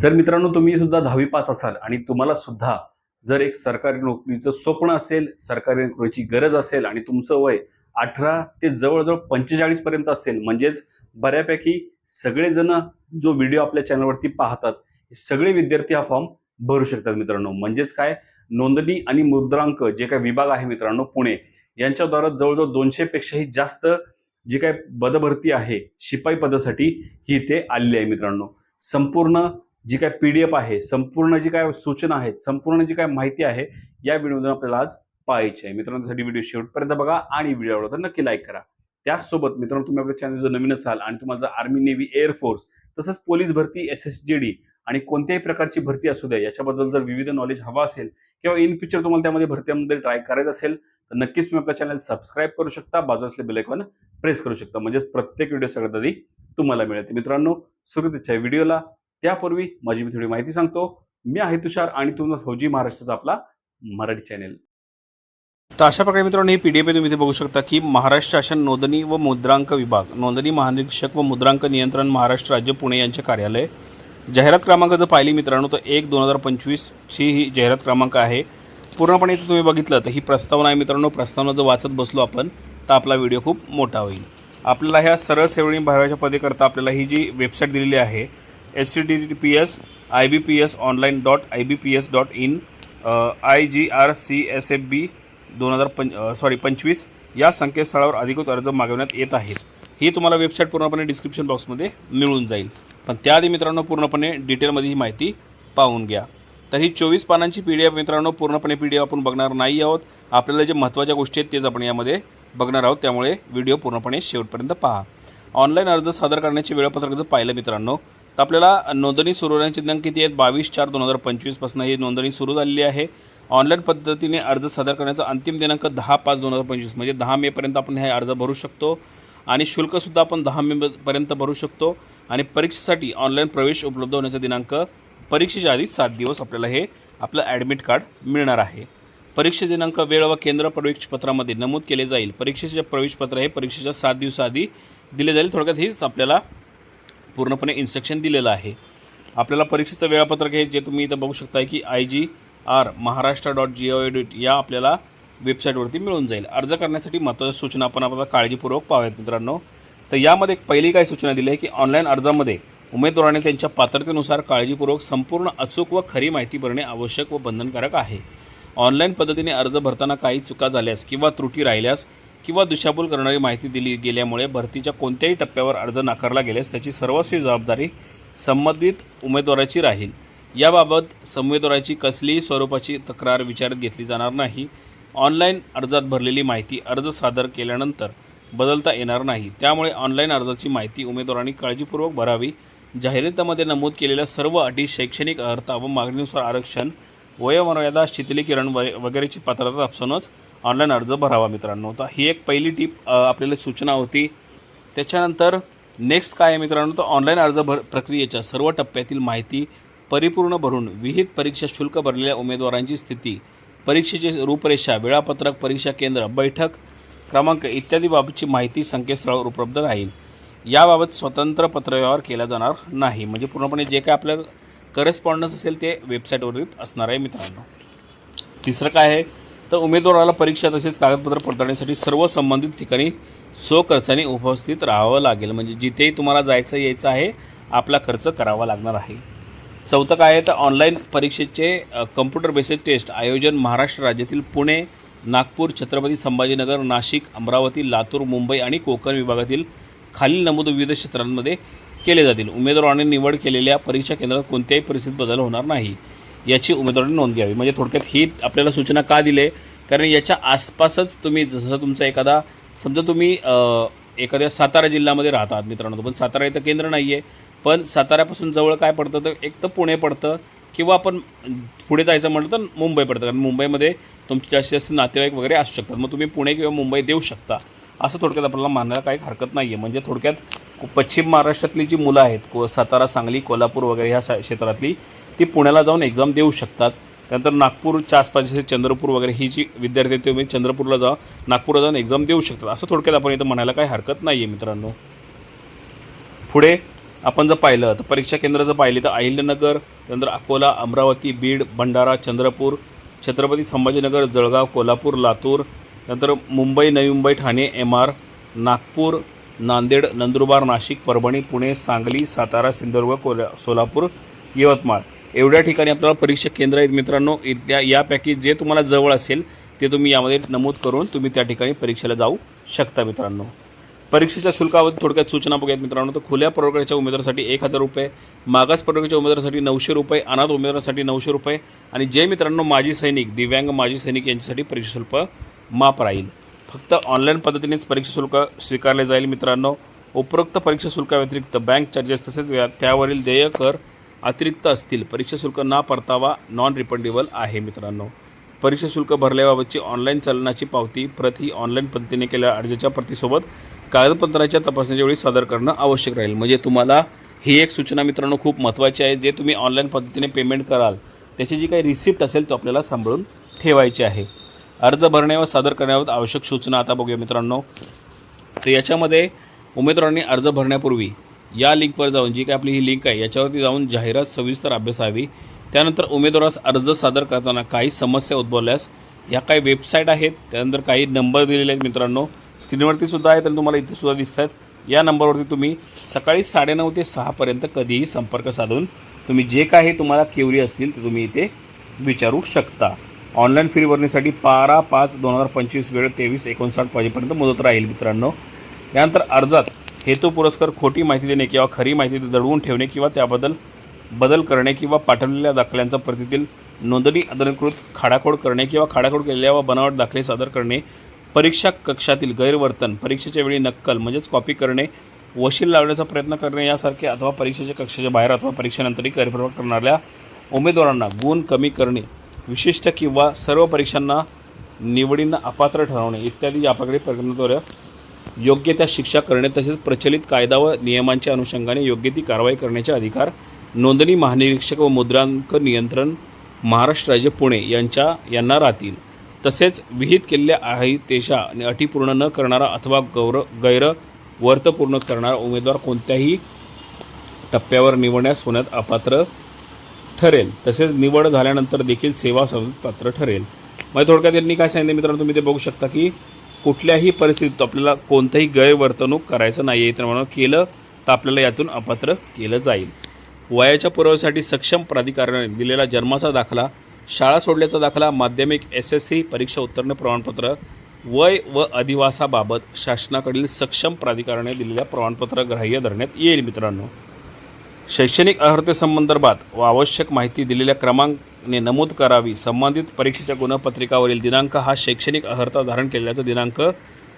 जर मित्रांनो तुम्ही सुद्धा दहावी पास असाल आणि तुम्हाला सुद्धा जर एक सरकारी नोकरीचं स्वप्न असेल सरकारी नोकरीची गरज असेल आणि तुमचं वय अठरा ते जवळजवळ पंचेचाळीस पर्यंत असेल म्हणजेच बऱ्यापैकी सगळेजण जो व्हिडिओ आपल्या चॅनलवरती पाहतात सगळे विद्यार्थी हा फॉर्म भरू शकतात मित्रांनो. म्हणजेच काय? नोंदणी आणि मुद्रांक जे काय विभाग आहे मित्रांनो पुणे यांच्याद्वारा जवळजवळ दोनशे पेक्षाही जास्त जी काय पदभरती आहे शिपाई पदासाठी ही इथे आलेली आहे मित्रांनो. संपूर्ण जी काय पी डी एफ आहे संपूर्ण जी काय सूचना आहेत संपूर्ण जी काय माहिती आहे या व्हिडिओमधून आपल्याला आज पाहायची आहे. मित्रांनो त्यासाठी व्हिडिओ शेवटपर्यंत बघा आणि व्हिडिओ आवडला तर नक्की लाईक करा. त्याचसोबत मित्रांनो तुम्ही आपल्या चॅनल जर नवीन असाल आणि तुम्हाला जर आर्मी नेव्ही एअरफोर्स तसंच पोलीस भरती एस एस जी डी आणि कोणत्याही प्रकारची भरती असू द्या याच्याबद्दल जर विविध नॉलेज हवा असेल किंवा इन फ्युचर तुम्हाला त्यामध्ये भरतीमध्ये ट्राय करायचं असेल तर नक्कीच तुम्ही आपल्या चॅनल सबस्क्राईब करू शकता. बाजू असले बेलायकॉन प्रेस करू शकता. म्हणजेच प्रत्येक व्हिडिओ सगळ्यात आधी तुम्हाला मिळेल. मित्रांनो सुरुवात तिच्या व्हिडिओला त्यापूर्वी माझी मी थोडी माहिती सांगतो. मी आहे तुषार आणि तुम्हाला फौजी महाराष्ट्राचा आपला मराठी चॅनेल तर अशा प्रकारे मित्रांनो ही पी डी एफ तुम्ही इथे बघू शकता की महाराष्ट्र शासन नोंदणी व मुद्रांक विभाग नोंदणी महानिरीक्षक व मुद्रांक नियंत्रण महाराष्ट्र राज्य पुणे यांचे कार्यालय. जाहिरात क्रमांक जर पाहिली मित्रांनो तर एक दोन हजार पंचवीसची ही जाहिरात क्रमांक आहे. पूर्णपणे इथे तुम्ही बघितलं तर ही प्रस्तावना आहे मित्रांनो प्रस्तावना जर वाचत बसलो आपण तर आपला व्हिडिओ खूप मोठा होईल. आपल्याला ह्या सरळ सेवणी भराव्याच्या पदेकरता आपल्याला ही जी वेबसाईट दिलेली आहे H T T P S I B P S online dot I B P S dot in I G R C S F B दोन हजार पं uh, सॉरी पंचवीस. या संकेतस्थळावर अधिकृत अर्ज मागवण्यात येत आहेत ही तुम्हाला वेबसाईट पूर्णपणे डिस्क्रिप्शन बॉक्समध्ये मिळून जाईल. पण त्याआधी मित्रांनो पूर्णपणे डिटेलमध्ये ही माहिती पाहून घ्या. तर ही चोवीस पानांची पी डी एफ मित्रांनो पूर्णपणे पी डी एफ आपण बघणार नाही आहोत. आपल्याला जे महत्त्वाच्या गोष्टी आहेत तेच आपण यामध्ये बघणार आहोत. त्यामुळे व्हिडिओ पूर्णपणे शेवटपर्यंत पहा. ऑनलाईन अर्ज सादर करण्याचे वेळापत्रक जर पाहिलं मित्रांनो तर आपल्याला नोंदणी सुरू होण्याचे दिनांक किती आहेत? बावीस चार दोन हजार पंचवीसपासून ही नोंदणी सुरू झालेली आहे. ऑनलाईन पद्धतीने अर्ज सादर करण्याचा अंतिम दिनांक दहा पाच दोन हजार पंचवीस म्हणजे दहा मेपर्यंत आपण हे अर्ज भरू शकतो. आणि शुल्कसुद्धा आपण दहा मेपर्यंत भरू शकतो. आणि परीक्षेसाठी ऑनलाईन प्रवेश उपलब्ध होण्याचा दिनांक परीक्षेच्या आधी सात दिवस आपल्याला हे आपलं ॲडमिट कार्ड मिळणार आहे. परीक्षे दिनांक वेळ व केंद्र प्रवेशपत्रामध्ये नमूद केले जाईल. परीक्षेचे प्रवेशपत्र हे परीक्षेच्या सात दिवसाआधी दिले जाईल. थोडक्यात हेच आपल्याला पूर्णपणे इन्स्ट्रक्शन दिलेलं आहे. आपल्याला परीक्षेचं वेळापत्रक हे जे तुम्ही इथं बघू शकता की I G R Maharashtra dot G O dot या आपल्याला वेबसाईटवरती मिळून जाईल. अर्ज करण्यासाठी महत्त्वाच्या सूचना आपण आपल्याला काळजीपूर्वक पाहूयात मित्रांनो. तर यामध्ये एक पहिली काय सूचना दिली आहे की ऑनलाईन अर्जामध्ये उमेदवाराने त्यांच्या पात्रतेनुसार काळजीपूर्वक संपूर्ण अचूक व खरी माहिती भरणे आवश्यक व बंधनकारक आहे. ऑनलाईन पद्धतीने अर्ज भरताना काही चुका झाल्यास किंवा त्रुटी राहिल्यास किंवा दिशाभूल करणारी माहिती दिली गेल्यामुळे भरतीच्या कोणत्याही टप्प्यावर अर्ज नाकारला गेल्यास त्याची सर्वस्वी जबाबदारी संबंधित उमेदवाराची राहील. याबाबत संमेदवाराची कसलीही स्वरूपाची तक्रार विचारात घेतली जाणार नाही. ऑनलाईन अर्जात भरलेली माहिती अर्ज सादर केल्यानंतर बदलता येणार नाही. त्यामुळे ऑनलाईन अर्जाची माहिती उमेदवारांनी काळजीपूर्वक भरावी. जाहिरातीमध्ये नमूद केलेल्या सर्व अटी शैक्षणिक अर्हता व मागणीनुसार आरक्षण वयोमर्यादा शिथिलीकरण व वगैरेची पात्रता तपासूनच ऑनलाईन अर्ज भरावा मित्रांनो. तर ही एक पहिली टीप आपल्याला सूचना होती. त्याच्यानंतर नेक्स्ट काय आहे मित्रांनो तर ऑनलाईन अर्ज भर प्रक्रियेच्या सर्व टप्प्यातील माहिती परिपूर्ण भरून विहित परीक्षा शुल्क भरलेल्या उमेदवारांची स्थिती परीक्षेची रूपरेषा वेळापत्रक परीक्षा केंद्र बैठक क्रमांक इत्यादी बाबतची माहिती संकेतस्थळावर उपलब्ध राहील. याबाबत स्वतंत्र पत्रव्यवहार केला जाणार नाही. म्हणजे पूर्णपणे जे काय आपलं करस्पॉन्डन्स असेल ते वेबसाईटवरील असणार आहे मित्रांनो. तिसरं काय आहे? तर उमेदवाराला परीक्षा तसेच कागदपत्र पडताळण्यासाठी सर्व संबंधित ठिकाणी स्वखर्चाने उपस्थित राहावं लागेल. म्हणजे जिथेही तुम्हाला जायचं यायचं आहे आपला खर्च करावा लागणार आहे. चौथं काय आहे तर ऑनलाईन परीक्षेचे कम्प्युटर बेसिस टेस्ट आयोजन महाराष्ट्र राज्यातील पुणे नागपूर छत्रपती संभाजीनगर नाशिक अमरावती लातूर मुंबई आणि कोकण विभागातील खालील नमूद विविध क्षेत्रांमध्ये केले जातील. उमेदवाराने निवड केलेल्या परीक्षा केंद्रात कोणत्याही परिस्थितीत बदल होणार नाही याची उमेदवाराने नोंद घ्यावी. म्हणजे थोडक्यात ही आपल्याला सूचना का दिली आहे? कारण याच्या आसपासच तुम्ही जसं तुमचा एखादा समजा तुम्ही एखाद्या सातारा जिल्ह्यामध्ये राहतात मित्रांनो पण सातारा इथं केंद्र नाही आहे पण साताऱ्यापासून जवळ काय पडतं तर एक तर पुणे पडतं किंवा आपण पुढे जायचं म्हटलं तर मुंबई पडतं. कारण मुंबईमध्ये तुमचे जास्तीत जास्त नातेवाईक वगैरे असू शकतात. मग तुम्ही पुणे किंवा मुंबई देऊ शकता. असं थोडक्यात आपल्याला मानायला काही हरकत नाही आहे म्हणजे थोडक्यात पश्चिम महाराष्ट्रातली जी मुलं आहेत को सातारा सांगली कोल्हापूर वगैरे ह्या सा क्षेत्रातली ती पुण्याला जाऊन एक्झाम देऊ शकतात. त्यानंतर नागपूरच्या आसपास जसे चंद्रपूर वगैरे ही जी विद्यार्थी आहेत तुम्ही चंद्रपूरला जा नागपूरला जाऊन एक्झाम देऊ शकतात. असं थोडक्यात आपण इथं म्हणायला काही हरकत नाही आहे मित्रांनो. पुढे आपण जर पाहिलं तर परीक्षा केंद्र जर पाहिली तर अहिल्यानगर त्यानंतर अकोला अमरावती बीड भंडारा चंद्रपूर छत्रपती संभाजीनगर जळगाव कोल्हापूर लातूर नंतर मुंबई नवी मुंबई ठाणे एम आर नागपूर नांदेड नंदुरबार नाशिक परभणी पुणे सांगली सातारा सिंधुदुर्ग कोल्हा सोलापूर यवतमाळ. एवढ्या ठिकाणी आपल्याला परीक्षा केंद्र आहेत मित्रांनो इथल्या यापैकी जे तुम्हाला जवळ असेल ते तुम्ही यामध्ये नमूद करून तुम्ही त्या ठिकाणी परीक्षेला जाऊ शकता मित्रांनो. परीक्षेच्या शुल्कावर थोडक्यात सूचना बघूयात मित्रांनो. तर खुल्या प्रवर्गाच्या उमेदवारासाठी एक हजार रुपये मागास प्रवर्गाच्या उमेदवारासाठी नऊशे रुपये अनाथ उमेदवारासाठी नऊशे रुपये आणि जे मित्रांनो माजी सैनिक दिव्यांग माजी सैनिक यांच्यासाठी परीक्षा शुल्क माफ राहील. फक्त ऑनलाईन पद्धतीनेच परीक्षा शुल्क स्वीकारले जाईल मित्रांनो. उपरोक्त परीक्षा शुल्काव्यतिरिक्त बँक चार्जेस तसेच त्यावरील देय कर अतिरिक्त असतील परीक्षा शुल्क ना परतावा नॉन रिफंडेबल आहे मित्रांनो. परीक्षा शुल्क भरल्याबाबतची ऑनलाईन चलनाची पावती प्रत ही ऑनलाईन पद्धतीने केलेल्या अर्जाच्या प्रतीसोबत कागदपत्राच्या तपासणीच्या वेळी सादर करणं आवश्यक राहील. म्हणजे तुम्हाला ही एक सूचना मित्रांनो खूप महत्त्वाची आहे. जे तुम्ही ऑनलाईन पद्धतीने पेमेंट कराल त्याची जी काही रिसिप्ट असेल तो आपल्याला सांभाळून ठेवायची आहे. अर्ज भरण्यावर सादर करण्याबाबत आवश्यक सूचना आता बघूया मित्रांनो. तर याच्यामध्ये उमेदवारांनी अर्ज भरण्यापूर्वी या लिंकवर जाऊन जी काय आपली ही लिंक आहे याच्यावरती जाऊन जाहिरात सविस्तर अभ्यासावी त्यानंतर उमेदवारास अर्ज सादर करताना काही समस्या उद्भवल्यास या काही वेबसाईट आहेत त्यानंतर काही नंबर दिलेले आहेत मित्रांनो. स्क्रीनवरती सुद्धा आहेत आणि तुम्हाला इथे सुद्धा दिसत आहेत या नंबरवरती तुम्ही सकाळी साडेनऊ ते सहापर्यंत कधीही संपर्क साधून तुम्ही जे काही तुम्हाला केवरी असतील ते तुम्ही इथे विचारू शकता. ऑनलाईन फी भरण्यासाठी बारा पाच दोन हजार पंचवीस वेळ तेवीस एकोणसाठ वाजेपर्यंत मुदत राहील मित्रांनो. यानंतर अर्जात हेतू पुरस्कार खोटी माहिती देणे किंवा खरी माहिती दडवून ठेवणे किंवा त्याबद्दल बदल करणे किंवा पाठवलेल्या दाखल्यांचा प्रतीतील नोंदणी अनधिकृत खाडाखोड करणे किंवा खाडाखोड केलेल्या व बनावट दाखले सादर करणे परीक्षा कक्षातील गैरवर्तन परीक्षेच्या वेळी नक्कल म्हणजेच कॉपी करणे वशील लावण्याचा प्रयत्न करणे यासारखे अथवा परीक्षेच्या कक्षाच्या बाहेर अथवा परीक्षेनंतरही गैरप्रयोग करणाऱ्या उमेदवारांना गुण कमी करणे विशिष्ट किंवा सर्व परीक्षांना निवडींना अपात्र ठरवणे इत्यादी याप्रकारे प्रकरणाद्वारे योग्य त्या शिक्षा करणे तसेच प्रचलित कायदा व नियमांच्या अनुषंगाने योग्य ती कारवाई करण्याचे अधिकार नोंदणी महानिरीक्षक व मुद्रांक नियंत्रण महाराष्ट्र राज्य पुणे यांच्या यांना राहतील. तसेच विहित केलेल्या आहितेशा आणि अटी पूर्ण न करणारा अथवा गौर गैर वर्त पूर्ण करणारा उमेदवार कोणत्याही टप्प्यावर निवडण्यास होण्यात अपात्र ठरेल. तसेच निवड झाल्यानंतर देखील सेवा सवलत पात्र ठरेल. म्हणजे थोडक्यात यांनी काय सांगितलं मित्रांनो तुम्ही ते बघू शकता की कुठल्याही परिस्थितीत आपल्याला कोणतंही गैरवर्तणूक करायचं नाही आहे म्हणून केलं तर आपल्याला यातून अपात्र केलं जाईल. वयाच्या पुराव्यासाठी सक्षम प्राधिकरणाने दिलेला जन्माचा दाखला शाळा सोडल्याचा दाखला माध्यमिक एस एस सी परीक्षा उत्तीर्ण प्रमाणपत्र वय व अधिवासाबाबत शासनाकडील सक्षम प्राधिकरणाने दिलेल्या प्रमाणपत्र ग्राह्य धरण्यात येईल मित्रांनो. शैक्षणिक अर्हतेसंदर्भात व आवश्यक माहिती दिलेल्या क्रमांक ने नमूद करावी. संबंधित परीक्षेच्या गुणपत्रिकावरील दिनांक हा शैक्षणिक अर्हता धारण केल्याचा दिनांक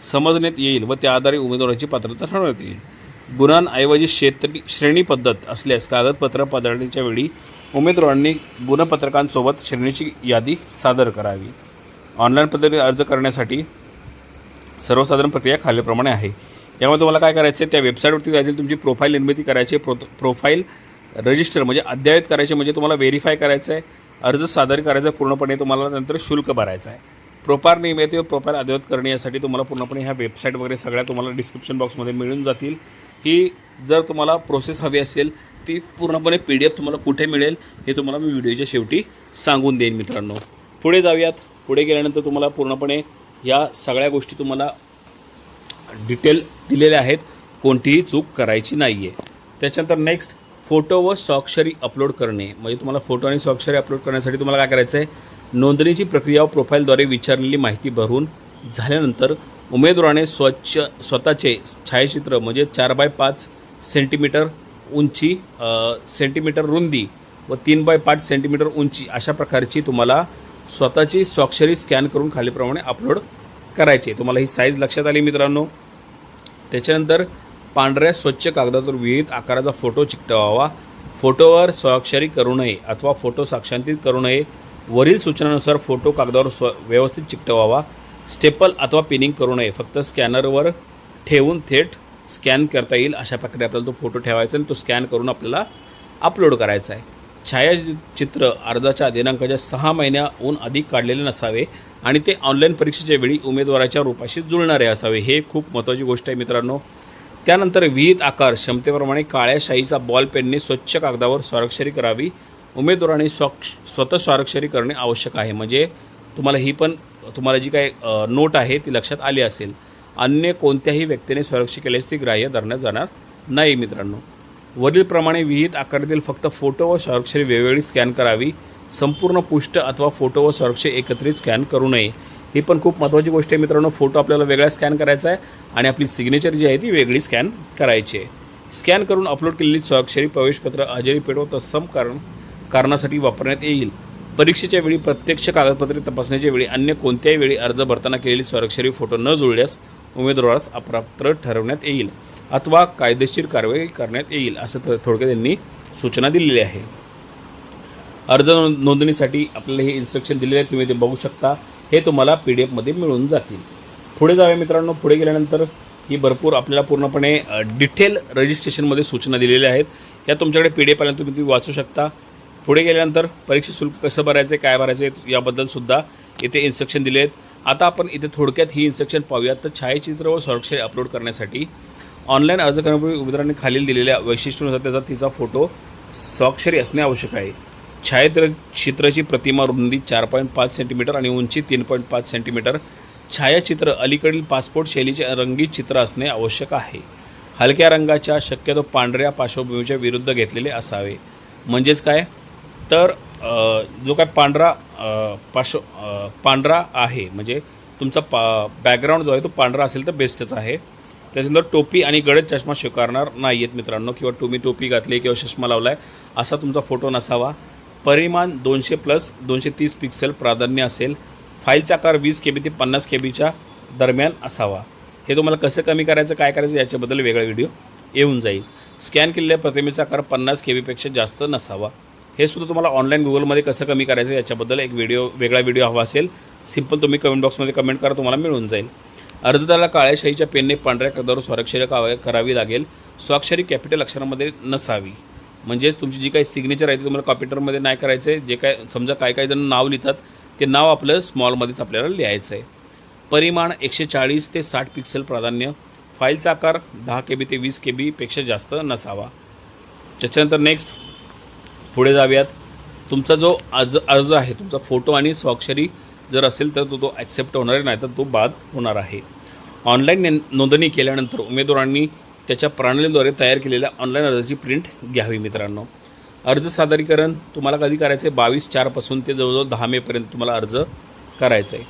समजण्यात येईल व त्या आधारे उमेदवाराची पात्रता ठरवण्यात येईल. गुणांऐवजी क्षेत्री श्रेणी पद्धत असल्यास कागदपत्र पडताळणीच्या वेळी उमेदवारांनी गुणपत्रकांसोबत श्रेणीची यादी सादर करावी. ऑनलाईन पद्धतीने अर्ज करण्यासाठी सर्वसाधारण प्रक्रिया खालीलप्रमाणे आहे. यामुळे तुम्हाला काय करायचं आहे त्या वेबसाईटवरती जायचं तुमची प्रोफाईल निर्मिती करायची प्रो प्रोफाईल रजिस्टर म्हणजे अद्ययावत करायचे म्हणजे तुम्हाला व्हेरीफाय करायचं आहे अर्ज सादर करायचा पूर्णपणे तुम्हाला नंतर शुल्क भरायचं आहे. प्रोपार नियमित व प्रोपार अद्ययावत करणे यासाठी तुम्हाला पूर्णपणे ह्या वेबसाईट वगैरे सगळ्या तुम्हाला डिस्क्रिप्शन बॉक्समध्ये मिळून जातील. ही जर तुम्हाला प्रोसेस हवी असेल ती पूर्णपणे पी डी एफ तुम्हाला कुठे मिळेल हे तुम्हाला मी व्हिडिओच्या शेवटी सांगून देईन मित्रांनो. पुढे जाऊयात. पुढे गेल्यानंतर तुम्हाला पूर्णपणे या सगळ्या गोष्टी तुम्हाला डिटेल दिलेल्या आहेत. कोणतीही चूक करायची नाही आहे त्याच्यानंतर नेक्स्ट फोटो व स्वाक्षरी अपलोड करणे. म्हणजे तुम्हाला फोटो आणि स्वाक्षरी अपलोड करण्यासाठी तुम्हाला काय करायचं आहे नोंदणीची प्रक्रिया व प्रोफाईलद्वारे विचारलेली माहिती भरून झाल्यानंतर उमेदवाराने स्वच्छ स्वतःचे छायाचित्र म्हणजे चार बाय पाच सेंटीमीटर उंची सेंटीमीटर रुंदी व तीन बाय पाच सेंटीमीटर उंची अशा प्रकारची तुम्हाला स्वतःची स्वाक्षरी स्कॅन करून खालीप्रमाणे अपलोड करायची. तुम्हाला ही साईज लक्षात आली मित्रांनो? त्याच्यानंतर पांढऱ्या स्वच्छ कागदावर विविध आकाराचा फोटो चिकटवावा. फोटोवर स्वाक्षरी करू नये अथवा फोटो साक्षांतित करू नये. वरील सूचनानुसार फोटो कागदावर स्व व्यवस्थित चिकटवावा. स्टेपल अथवा पिनिंग करू नये. फक्त स्कॅनरवर ठेवून थेट स्कॅन करता येईल अशा प्रकारे आपल्याला तो फोटो ठेवायचा आणि तो स्कॅन करून आपल्याला अपलोड करायचा आहे. छायाचित्र अर्जाच्या दिनांकाच्या सहा महिन्याहून अधिक काढलेले नसावे आणि ते ऑनलाईन परीक्षेच्या वेळी उमेदवाराच्या रूपाशी जुळणारे असावे. हे खूप महत्त्वाची गोष्ट आहे मित्रांनो. त्यानंतर विहित आकार क्षमतेप्रमाणे काळ्या शाईचा बॉल पेनने स्वच्छ कागदावर स्वाक्षरी करावी. उमेदवाराने स्वाक्ष स्वतः स्वाक्षरी करणे आवश्यक आहे. म्हणजे तुम्हाला ही पण तुम्हाला जी काही नोट आहे ती लक्षात आली असेल. अन्य कोणत्याही व्यक्तीने स्वाक्षरी केल्यास ती ग्राह्य धरण्यात जाणार नाही मित्रांनो. वरीलप्रमाणे विहित आकारातील फक्त फोटो व स्वाक्षरी वेगवेगळी स्कॅन करावी. संपूर्ण पुष्ट अथवा फोटो व स्वाक्षरी एकत्रित स्कॅन करू नये. ही पण खूप महत्त्वाची गोष्ट आहे मित्रांनो. फोटो आपल्याला वेगळा स्कॅन करायचा आहे आणि आपली सिग्नेचर जी आहे ती वेगळी स्कॅन करायची आहे. स्कॅन करून अपलोड केलेली स्वाक्षरी प्रवेशपत्र हजेरी पेड तत्सम कारण कारणासाठी वापरण्यात येईल. परीक्षेच्या वेळी प्रत्यक्ष कागदपत्रे तपासण्याच्या वेळी अन्य कोणत्याही वेळी अर्ज भरताना केलेली स्वाक्षरी फोटो न जुळल्यास उमेदवारास अपात्र ठरवण्यात येईल अथवा कायदेशीर कारवाई करण्यात येईल असं थ- थोडक्यात त्यांनी सूचना दिलेली आहे. अर्ज नोंदणीसाठी आपल्याला हे इन्स्ट्रक्शन दिलेले आहे तुम्ही ते बघू शकता. हे तुम्हाला पी डी एफमध्ये मिळून जातील. पुढे जाऊया मित्रांनो. पुढे गेल्यानंतर ही भरपूर आपल्याला पूर्णपणे डिटेल रजिस्ट्रेशनमध्ये सूचना दिलेल्या आहेत. या तुमच्याकडे पी डी एफ आल्यानंतर तुम्ही ती वाचू शकता. पुढे गेल्यानंतर परीक्षा शुल्क कसं भरायचं आहे काय भरायचं आहे याबद्दल सुद्धा इथे इन्स्ट्रक्शन दिले आहेत. आता आपण इथे थोडक्यात ही इन्स्ट्रक्शन पाहूयात. तर छायाचित्र व स्वाक्षरी अपलोड करण्यासाठी ऑनलाईन अर्ज करण्यापूर्वी उमेदवारांनी खालील दिलेल्या वैशिष्ट्यानुसार त्याचा तिचा फोटो स्वाक्षरी असणे आवश्यक आहे. छायाचित्र चित्राची प्रतिमा रुंदी चार पॉईंट पाच सेंटीमीटर आणि उंची तीन पॉईंट पाच सेंटीमीटर. छायाचित्र अलीकडील पासपोर्ट शैलीचे रंगीत चित्र असणे आवश्यक आहे. हलक्या रंगाच्या शक्यतो पांढऱ्या पार्श्वभूमीच्या विरुद्ध घेतलेले असावे. म्हणजेच काय? तर जो काय पांढरा पार्श्व पांढरा आहे म्हणजे तुमचा पा बॅकग्राऊंड जो आहे तो पांढरा असेल तर बेस्टच आहे. त्याच्यानंतर टोपी आणि गडद चष्मा स्वीकारणार नाही आहेत मित्रांनो किंवा तुम्ही टोपी घातली किंवा चष्मा लावला आहे असा तुमचा फोटो नसावा. परिमाण दोनशे प्लस दोनशे तीस पिक्सेल प्राधान्य असेल. फाईलचा आकार वीस के बी ते पन्नास के बीच्या दरम्यान असावा. हे तुम्हाला कसं कमी करायचं काय करायचं याच्याबद्दल वेगळा व्हिडिओ येऊन जाईल. स्कॅन केलेल्या प्रतिमेचा आकार पन्नास के बीपेक्षा जास्त नसावा. हे सुद्धा तुम्हाला ऑनलाईन गुगलमध्ये कसं कमी करायचं याच्याबद्दल एक व्हिडिओ वेगळा व्हिडिओ हवा असेल. सिंपल तुम्ही कमेंट बॉक्समध्ये कमेंट करा तुम्हाला मिळून जाईल. अर्जदाराला काळ्याशाहीच्या पेनने पांढऱ्या कागदावर स्वाक्षरी करावी लागेल. स्वाक्षरी कॅपिटल अक्षरामध्ये नसावी. म्हणजेच तुमची जी काही सिग्नेचर आहे ती तुम्हाला कॉम्प्युटरमध्ये नाही करायचं आहे जे काय समजा काय काय जण नाव लिहितात ते नाव आपलं स्मॉलमध्येच आपल्याला लिहायचं आहे परिमाण एकशे चाळीस ते साठ पिक्सेल प्राधान्य. फाईलचा आकार दहा के बी ते वीस के बीपेक्षा जास्त नसावा. त्याच्यानंतर नेक्स्ट पुढे जाऊयात. तुमचा जो अर्ज अर्ज आहे तुमचा फोटो आणि स्वाक्षरी जर असेल तर तो तो ॲक्सेप्ट होणार आहे नाही तर तो बाद होणार आहे. ऑनलाईन ने- नोंदणी केल्यानंतर उमेदवारांनी त्याच्या प्रणालीद्वारे तयार केलेल्या ऑनलाईन अर्जाची प्रिंट घ्यावी मित्रांनो. अर्ज सादरीकरण तुम्हाला कधी करायचं आहे बावीस चारपासून ते जवळजवळ दहा मेपर्यंत तुम्हाला अर्ज करायचा आहे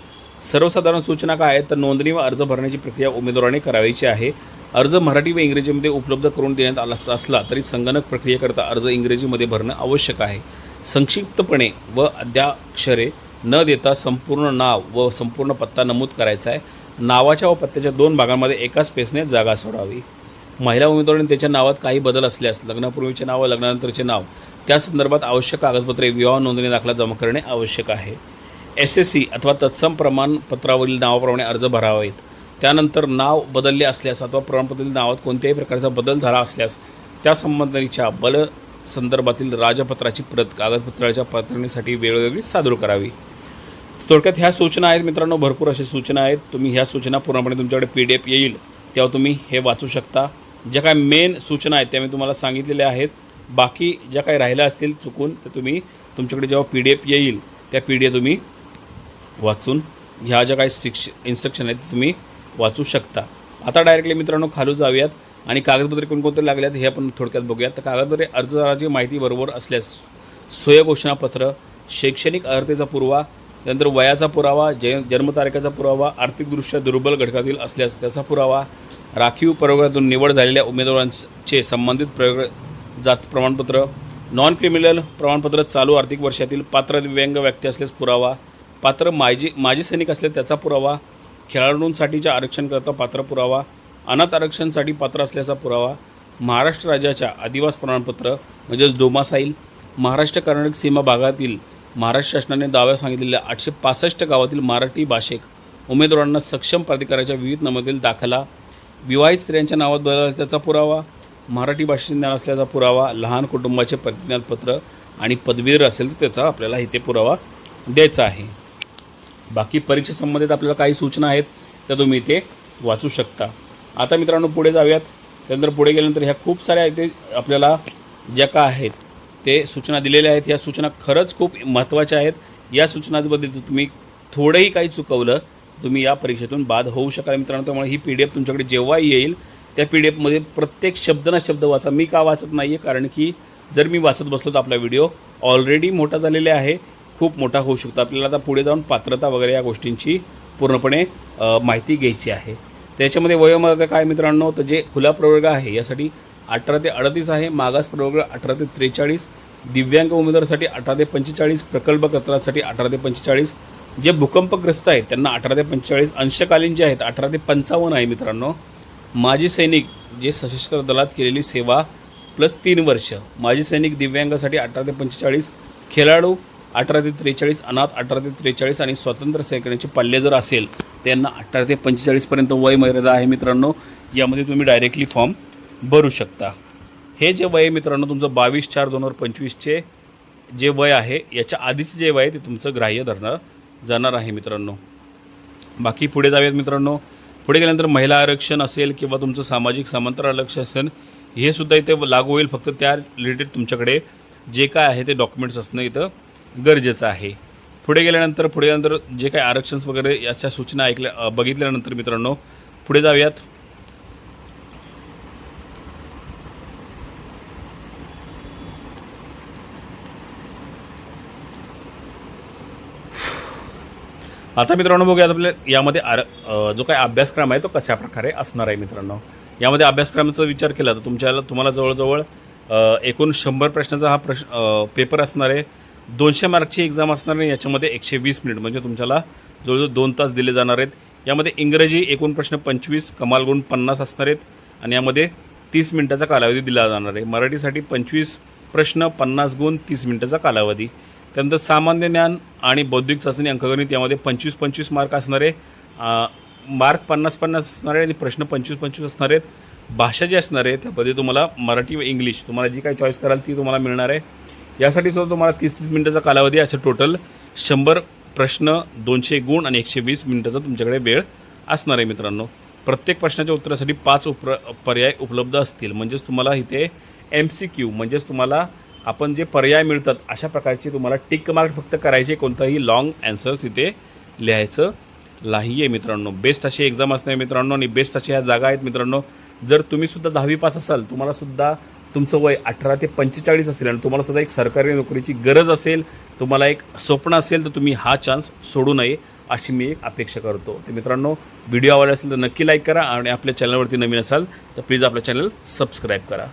सर्वसाधारण सूचना काय आहेत? तर नोंदणी व अर्ज भरण्याची प्रक्रिया उमेदवाराने करावायची आहे. अर्ज मराठी व इंग्रजीमध्ये उपलब्ध करून देण्यात आला असला तरी संगणक प्रक्रियेकरता अर्ज इंग्रजीमध्ये भरणं आवश्यक आहे. संक्षिप्तपणे व अद्याक्षरे न देता संपूर्ण नाव व संपूर्ण पत्ता नमूद करायचा आहे. नावाच्या व पत्त्याच्या दोन भागांमध्ये एका स्पेसने जागा सोडावी. महिला उमेदवारांनी त्याच्या नावात काही बदल असल्यास लग्नापूर्वीचे नाव व लग्नानंतरचे नाव. त्या संदर्भात आवश्यक कागदपत्रे विवाह नोंदणी दाखला जमा करणे आवश्यक आहे. एस एस सी अथवा तत्सम प्रमाणपत्रावरील नावाप्रमाणे अर्ज भरावेत. त्यानंतर नाव बदलले असल्यास अथवा प्रमाणपत्रातील नावात कोणत्याही प्रकारचा बदल झाला असल्यास त्या संबंधीच्या बल संदर्भातील राजपत्राची प्रत कागदपत्राच्या पत्रणीसाठी वेळोवेळी सादर करावी. थोडक्यात ह्या सूचना आहेत मित्रांनो भरपूर अशा सूचना आहेत. तुम्ही ह्या सूचना पूर्णपणे तुमच्याकडे पी डी एफ येईल. तेव्हा तुम्ही हे वाचू शकता. ज्या काय मेन सूचना आहेत त्या मी तुम्हाला सांगितलेल्या आहेत. बाकी ज्या काही राहिल्या असतील चुकून तर तुम्ही तुमच्याकडे जेव्हा पी डी एफ येईल त्या पी डी एफ तुम्ही वाचून ह्या ज्या काही शिक्ष इन्स्ट्रक्शन आहेत ते तुम्ही वाचू शकता. आता डायरेक्टली मित्रांनो खालू जाऊयात आणि कागदपत्रे कोणकोणते लागल्यात हे आपण थोडक्यात बघूयात. तर कागदपत्रे अर्जदाराची माहिती बरोबर असल्यास स्वयंघोषणापत्र शैक्षणिक अर्हतेचा पुरावा त्यानंतर वयाचा पुरावा जय जन्मतारखेचा पुरावा आर्थिकदृष्ट्या दुर्बल घटकातील असल्यास त्याचा पुरावा राखीव प्रयोगातून निवड झालेल्या उमेदवारांचे संबंधित प्रयोग जात प्रमाणपत्र नॉन क्रिमिनल प्रमाणपत्र चालू आर्थिक वर्षातील पात्र दिव्यांग व्यक्ती असल्यास पुरावा पात्र माजी माजी सैनिक असल्यास त्याचा पुरावा खेळाडूंसाठीच्या आरक्षणकरता पात्र पुरावा अनाथ आरक्षणसाठी पात्र असल्याचा पुरावा महाराष्ट्र राज्याच्या आदिवास प्रमाणपत्र म्हणजेच डोमासाईल महाराष्ट्र कर्नाटक सीमा भागातील महाराष्ट्र शासनाने दाव्या सांगितलेल्या आठशे पासष्ट गावातील मराठी भाषेक उमेदवारांना सक्षम प्राधिकाराच्या विविध नमुन्यातील दाखला विवाहित स्त्रियांच्या नावात बदल त्याचा पुरावा मराठी भाषेचे ज्ञान असल्याचा पुरावा लहान कुटुंबाचे प्रतिज्ञापत्र आणि पदवीधर असेल तर त्याचा आपल्याला इथे पुरावा द्यायचा आहे. बाकी परीक्षेसंबंधित आपल्याला काही सूचना आहेत त्या तुम्ही इथे वाचू शकता. आता मित्रांनो पुढे जाऊयात. त्यानंतर पुढे गेल्यानंतर ह्या खूप साऱ्या इथे आपल्याला ज्या का आहेत ते सूचना दिलेल्या आहेत. या सूचना खरंच खूप महत्त्वाच्या आहेत. या सूचनांबद्दल तुम्ही थोडंही काही चुकवलं तुम्ही या परीक्षेतून बाद होऊ शकाल मित्रांनो. त्यामुळे ही पी डी एफ तुमच्याकडे जेव्हा येईल त्या पी डी एफमध्ये प्रत्येक शब्द ना शब्द वाचा. मी का वाचत नाही आहे कारण की जर मी वाचत बसलो तर आपला व्हिडिओ ऑलरेडी मोठा झालेला आहे. खूप मोठा होऊ शकतो. आपल्याला आता पुढे जाऊन पात्रता वगैरे या गोष्टींची पूर्णपणे माहिती घ्यायची आहे. त्याच्यामध्ये वयोमर्यादा काय मित्रांनो? तर जे खुला प्रवर्ग आहे यासाठी अठरा ते अडतीस आहे. मागास प्रवर्ग अठरा ते त्रेचाळीस. दिव्यांग उमेदवारासाठी अठरा ते पंचेचाळीस. प्रकल्पकर्त्यासाठी अठरा ते पंचेचाळीस. जे भूकंपग्रस्त आहेत त्यांना अठरा ते पंचेचाळीस अंशकालीन जे आहेत अठरा ते पंचावन्न आहे मित्रांनो. माजी सैनिक जे सशस्त्र दलात केलेली सेवा प्लस तीन वर्ष. माजी सैनिक दिव्यांगासाठी अठरा ते पंचेचाळीस खेळाडू अठरा ते त्रेचाळीस अनाथ अठरा ते त्रेचाळीस आणि स्वातंत्र्य सैनिकांचे पल्ले जर असेल त्यांना अठरा ते पंचेचाळीसपर्यंत वय मर्यादा आहे मित्रांनो. यामध्ये तुम्ही डायरेक्टली फॉर्म भरू शकता. हे जे वय मित्रांनो तुमचं बावीस चार दोन हजार पंचवीसचे जे वय आहे याच्या आधीचे जे वय आहे ते तुमचं ग्राह्य धरणार जाणार आहे मित्रांनो. बाकी पुढे जाऊयात मित्रांनो. पुढे गेल्यानंतर महिला आरक्षण असेल किंवा तुमचं सामाजिक समांतर आरक्षण असेल हे सुद्धा इथे लागू होईल. फक्त त्या रिलेटेड तुमच्याकडे जे काय आहे ते डॉक्युमेंट्स असणं इथं गरजेचं आहे. पुढे गेल्यानंतर पुढे गेल्यानंतर जे काय आरक्षण वगैरे याच्या सूचना ऐकल्या बघितल्यानंतर मित्रांनो पुढे जाऊयात. आता मित्रांनो बघूया आपल्या यामध्ये आर जो काही अभ्यासक्रम आहे तो कशा प्रकारे असणार आहे मित्रांनो? यामध्ये अभ्यासक्रमाचा विचार केला तर तुमच्याला तुम्हाला जवळजवळ एकूण शंभर प्रश्नाचा हा प्रश्न पेपर असणार आहे. दोनशे मार्कची एक्झाम असणार आहे याच्यामध्ये एकशे वीस मिनिट म्हणजे तुमच्याला जवळजवळ दोन तास दिले जाणार आहेत. यामध्ये इंग्रजी एकूण प्रश्न पंचवीस कमाल गुण पन्नास असणार आहेत. आणि यामध्ये तीस मिनिटाचा कालावधी दिला जाणार आहे. मराठीसाठी पंचवीस प्रश्न पन्नास गुण तीस मिनिटाचा कालावधी. त्यानंतर सामान्य ज्ञान आणि बौद्धिक चाचणी अंकगणित यामध्ये पंचवीस पंचवीस मार्क असणारे मार्क पन्नास पन्नास असणारे आणि प्रश्न पंचवीस पंचवीस असणार आहेत. भाषा जी असणार आहे त्यामध्ये तुम्हाला मराठी व इंग्लिश तुम्हाला जी काही चॉईस कराल ती तुम्हाला मिळणार आहे. यासाठी सुद्धा तुम्हाला तीस तीस मिनिटाचा कालावधी असं टोटल शंभर प्रश्न दोनशे गुण आणि एकशे वीस मिनिटाचा तुमच्याकडे वेळ असणार आहे मित्रांनो. प्रत्येक प्रश्नाच्या उत्तरासाठी पाच उप्र पर्याय उपलब्ध असतील. म्हणजेच तुम्हाला इथे एम सी क्यू म्हणजेच तुम्हाला आपण जे पर्याय मिळतात अशा प्रकारचे तुम्हाला टिक मार्क फक्त करायचे कोणताही लाँग ॲन्सर्स इथे लिहायचं नाही आहे मित्रांनो. बेस्ट अशी एक्झाम असणार आहे मित्रांनो आणि बेस्ट अशा ह्या जागा आहेत मित्रांनो. जर तुम्ही सुद्धा दहावी पास असाल तुम्हालासुद्धा तुमचं वय अठरा ते पंचेचाळीस असेल आणि तुम्हाला सुद्धा एक सरकारी नोकरीची गरज असेल तुम्हाला एक स्वप्न असेल तर तुम्ही हा चान्स सोडू नये अशी मी एक अपेक्षा करतो. तर मित्रांनो व्हिडिओ आवडला असेल तर नक्की लाईक करा आणि आपल्या चॅनलवरती नवीन असाल तर प्लीज आपल्या चॅनल सबस्क्राईब करा.